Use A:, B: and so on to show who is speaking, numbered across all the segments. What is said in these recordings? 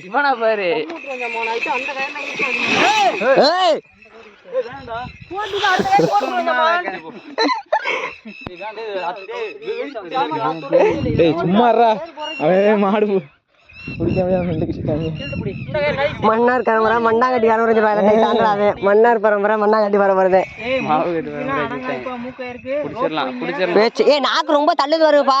A: இவனா பாரு.
B: ஏய்.
C: ஏய் சும்மாறா அவன் மாடு
B: மன்னார் பரம்பரை மண்ணாங்கட்டி கரம்பரை தாண்டாது மன்னார் பரம்பரை மண்ணாங்கட்டி பரம்பரை பேச்சு ஏ நாக்கு ரொம்ப தள்ளுது வருப்பா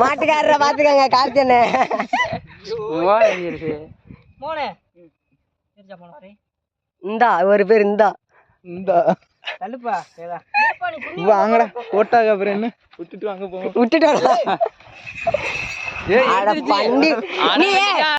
B: மாட்டுக்காரரை பாத்துக்கங்க கார்த்தியண்ணே. இந்தா ஒரு பேர் இந்தா.
C: இந்த. வாங்கடா. அப்புறம் என்ன? விட்டுட்டு வாங்க போவோம்
B: விட்டுட்டு அட பண்டி. நீ